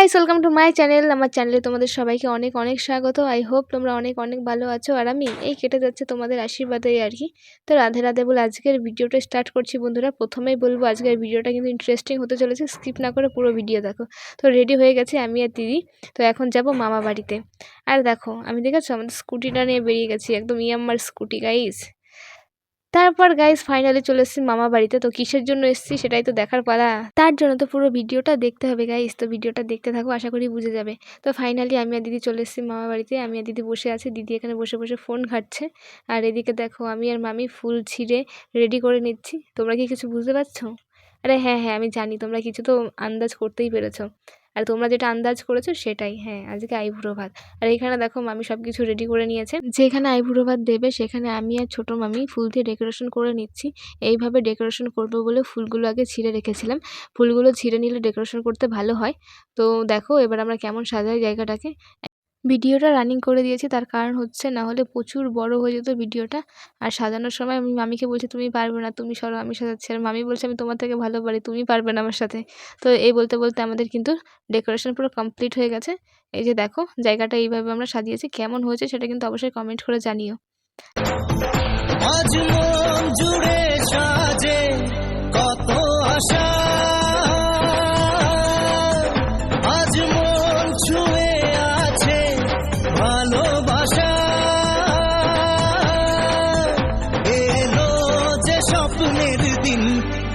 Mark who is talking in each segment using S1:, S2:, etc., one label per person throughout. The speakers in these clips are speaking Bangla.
S1: ওয়েলকাম টু মাই চ্যানেল আমার চ্যানেলে তোমাদের সবাইকে অনেক অনেক স্বাগত। আই হোপ তোমরা অনেক অনেক ভালো আছো। আর আমি এই কেটে যাচ্ছে তোমাদের আশীর্বাদেই আর কি। তো রাধে রাধে বলে আজকের ভিডিওটা স্টার্ট করছি বন্ধুরা। প্রথমেই বলব আজকের ভিডিওটা কিন্তু ইন্টারেস্টিং হতে চলেছে। স্কিপ না করে পুরো ভিডিও দেখো। তো রেডি হয়ে গেছে আমি আর দিদি। তো এখন যাব মামা বাড়িতে। আর দেখো, আমি দেখেছ? আমাদের স্কুটিটা নিয়ে বেরিয়ে গেছি। একদম ইয়াম্মার স্কুটি গাইস তারপর গাইস ফাইনালি চলে এসেছি মামা বাড়িতে। তো কিসের জন্য এসেছি সেটাই তো দেখার পালা। তার জন্য তো পুরো ভিডিওটা দেখতে হবে গাইস তো ভিডিওটা দেখতে থাকো, আশা করি বুঝে যাবে। তো ফাইনালি আমি আর দিদি চলে এসেছি মামা বাড়িতে। আমি আর দিদি বসে আছি, দিদি এখানে বসে বসে ফোন ঘাটছে। আর এদিকে দেখো, আমি আর মামি ফুল ছিঁড়ে রেডি করে নিচ্ছি। তোমরা কি কিছু বুঝতে পারছ? আরে হ্যাঁ হ্যাঁ আমি জানি, তোমরা কিছু তো আন্দাজ করতেই পেরেছ। আর তোমরা যেটা আন্দাজ করেছ সেটাই হ্যাঁ আজকে আইভুড়ো ভাত। আর এখানে দেখো মামি সব কিছু রেডি করে নিয়েছে। যেখানে আইভুড়ো ভাত দেবে সেখানে আমি আর ছোটো মামি ফুল দিয়ে ডেকোরেশন করে নিচ্ছি। এইভাবে ডেকোরেশন করব বলে ফুলগুলো আগে ছিঁড়ে রেখেছিলাম। ফুলগুলো ছিঁড়ে নিলে ডেকোরেশন করতে ভালো হয়। তো দেখো এবার আমরা কেমন সাজাই জায়গাটাকে। ভিডিওটা রানিং করে দিয়েছি, তার কারণ হচ্ছে না হলে প্রচুর বড় হয়ে যেত ভিডিওটা। আর সাজানোর সময় আমি মামিকে বলছি, তুমি পারবে না, তুমি সরো, আমি সাজাচ্ছি। আর মামি বলছে, আমি তোমার থেকে ভালো পারি, তুমি পারবে না আমার সাথে। তো এই বলতে বলতে আমাদের কিন্তু ডেকোরেশন পুরো কমপ্লিট হয়ে গেছে। এই যে দেখো, জায়গাটা এইভাবে আমরা সাজিয়েছি, কেমন হয়েছে সেটা কিন্তু অবশ্যই কমেন্ট করে জানিও।
S2: জুড়ে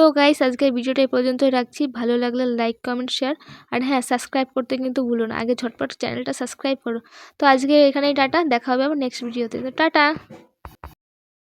S1: তো গাইস আজকের ভিডিওটা এই পর্যন্তই রাখছি। ভালো লাগলে লাইক কমেন্ট শেয়ার আর হ্যাঁ সাবস্ক্রাইব করতে কিন্তু ভুলো না। আগে ঝটপট চ্যানেলটা সাবস্ক্রাইব করো। তো আজকে এখানেই টাটা, দেখা হবে আবার নেক্সট ভিডিওতে তো টাটা!